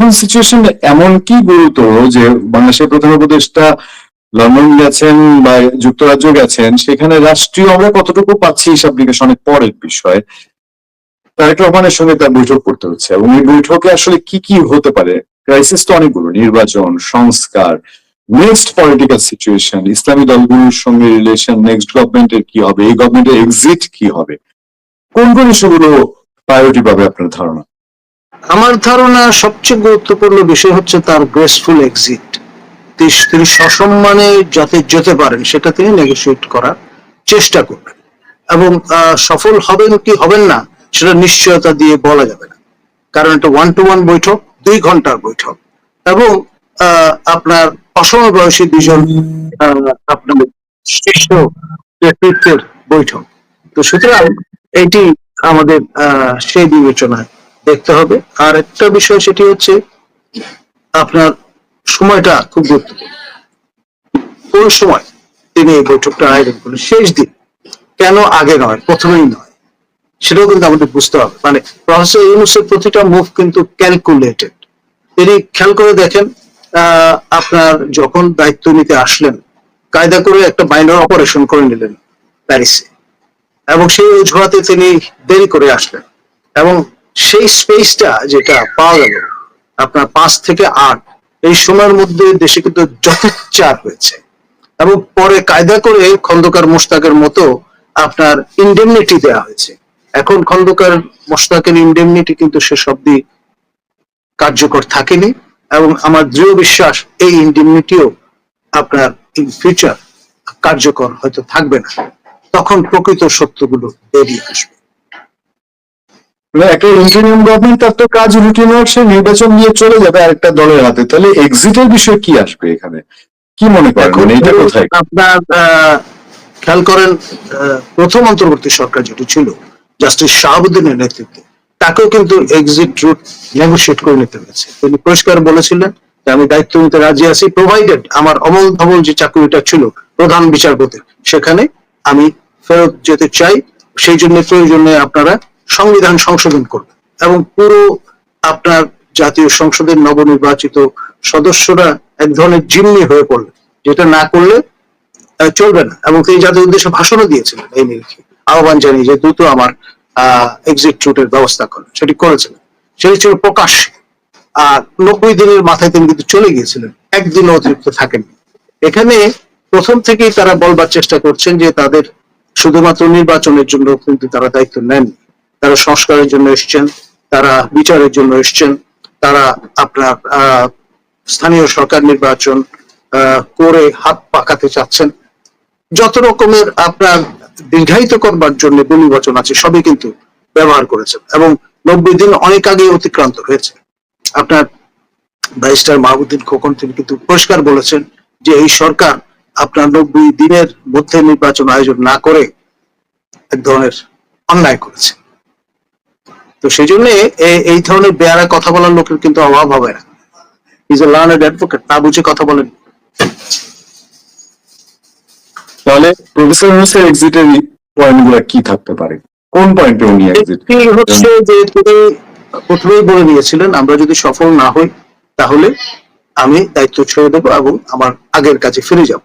এখন সিচুয়েশন এমন কি গুরুতর যে বাংলাদেশের প্রধান উপদেষ্টা লন্ডন গেছেন বা যুক্তরাজ্য গেছেন, সেখানে রাষ্ট্রীয় আমরা কতটুকু পাচ্ছি হিসাব নিকাশ অনেক পরের বিষয় তারেক রহমানের সঙ্গে তার বৈঠক করতে হচ্ছে। এবং এই বৈঠকে আসলে কি কি হতে পারে? ক্রাইসিস তো অনেকগুলো, নির্বাচন, সংস্কার নেক্সট পলিটিক্যাল সিচুয়েশন ইসলামী দলগুলোর সঙ্গে রিলেশন নেক্সট গভর্নমেন্টের কি হবে, এই গভর্নমেন্টের এক্সিট কি হবে? কোন কোন ইস্যুগুলো প্রায়োরিটি পাবে আপনার ধারণা? আমার ধারণা সবচেয়ে গুরুত্বপূর্ণ বিষয় হচ্ছে তার গ্রেসফুল এক্সিট তিনি সসম্মানে যাতে যেতে পারেন, সেটা তিনি নেগোসিয়েট করার চেষ্টা করবেন। এবং সফল হবেন কি হবেন না, সেটা নিশ্চয়তা দিয়ে বলা যাবে না। কারণ এটা ওয়ান টু ওয়ান বৈঠক, দুই ঘণ্টার বৈঠক। এবং আপনার অসম বয়সী দুজন আপনার শীর্ষ ব্যক্তিত্বের বৈঠক। তো সুতরাং এটি আমাদের সেই বিবেচনায় দেখতে হবে। আর একটা বিষয় সেটি হচ্ছে, আপনার সময়টা খুব গুরুত্বপূর্ণ। কোন সময় তিনি এই বৈঠকটা আয়োজন করলেন? শেষ দিন। কেন আগে নয়? প্রথমেই নয়। সেটাও কিন্তু আমাদের বুঝতে হবে। মানে প্রফেসর ইউনুসের প্রতিটা মুভ কিন্তু ক্যালকুলেটেড তিনি খেয়াল করে দেখেন আপনার যখন দায়িত্ব নিতে আসলেন, কায়দা করে একটা মাইনর অপারেশন করে নিলেন প্যারিসে। এবং সেই অজুহাতে তিনি দেরি করে আসলেন। এবং সেই স্পেসটা যেটা পাওয়া গেল, আপনার পাঁচ থেকে আট, এই সময়ের মধ্যে দেশে কিন্তু যথেচ্ছার হয়েছে এবং পরে কায়দা করে খন্দকার মোশতাকের মতো আপনার ইন্ডেমনিটি দেওয়া হয়েছে। এখন খন্দকার মোশতাকের ইন্ডেমনিটি কিন্তু শেষ অব্দি কার্যকর থাকেনি এবং আমার দৃঢ় বিশ্বাস এই ইন্ডেমনিটিও আপনার ইন ফিউচার কার্যকর হয়তো থাকবে না। তখন প্রকৃত সত্যগুলো বেরিয়ে আসবে। একটা ইন্টারিয়াম গভর্নমেন্ট তার তো কাজ রুটিন সে নির্বাচন নিয়ে চলে যাবে আরেকটা দলের হাতে। তাহলে এক্সিটের বিষয় কি আসবে এখানে? কি মনে করেন এটা কোথায়? আপনার খেয়াল করেন প্রথম অন্তর্বর্তী সরকার যেটি ছিল জাস্টিস শাহাবুদ্দিনের নেতৃত্বে তাকেও কিন্তু এক্সিট রুট নেগোসিয়েট করে নিতে হয়েছে। তিনি পরিষ্কার বলেছিলেন যে আমি দায়িত্ব নিতে রাজি আছি প্রোভাইডেড আমার অমল ধমল যে চাকরিটা ছিল প্রধান বিচারপতি সেখানে আমি ফেরত যেতে চাই। সেই জন্য প্রয়োজনে আপনারা সংবিধান সংশোধন করবেন এবং পুরো আপনার জাতীয় সংসদের নবনির্বাচিত সদস্যরা এক ধরনের জিম্মি হয়ে পড়লেন, যেটা না করলে চলবে না। এবং তিনি জাতীয় উদ্দেশ্যে ভাষণও দিয়েছিলেন এই নিরিখে। আহ্বান জানিয়ে যে দ্রুত আমার এক্সিট রুটের ব্যবস্থা করেন। সেটি করেছিলেন। সেটি ছিল প্রকাশ্যে। আর নব্বই দিনের মাথায় তিনি কিন্তু চলে গিয়েছিলেন। একদিনও অতিরিক্ত থাকেননি। এখানে প্রথম থেকেই তারা বলবার চেষ্টা করছেন যে তাদের শুধুমাত্র নির্বাচনের জন্য কিন্তু তারা দায়িত্ব নেন তারা সংস্কারের জন্য এসছেন, তারা বিচারের জন্য এসছেন, তারা আপনার স্থানীয় সরকার নির্বাচন করে হাত পাকাতে চাচ্ছেন। যত রকমের আপনার দীর্ঘায়িত করবার জন্য নির্বাচন আছে, সবই কিন্তু ব্যবহার করেছেন এবং নব্বই দিন অনেক আগে অতিক্রান্ত হয়েছে। আপনার ব্যারিস্টার মাহবুদ্দিন খোকন তিনি কিন্তু পরিষ্কার বলেছেন যে এই সরকার আপনার নব্বই দিনের মধ্যে নির্বাচন আয়োজন না করে এক ধরনের অন্যায় করেছে। তো সেই জন্য এই ধরনের বেয়ারা কথা বলার লোকের কিন্তু অভাব হবে না। ইজ এ লার্নেড অ্যাডভোকেট না বুঝে কথা বলেন। তাহলে প্রফেসর ইউনুসের এক্সিটের পয়েন্টগুলো কি থাকতে পারে? কোন পয়েন্টে উনি এক্সিট হচ্ছে যে তিনি প্রথমেই বলে দিয়েছিলেন আমরা যদি সফল না হই তাহলে আমি দায়িত্ব ছেড়ে দেবো এবং আমার আগের কাজে ফিরে যাব।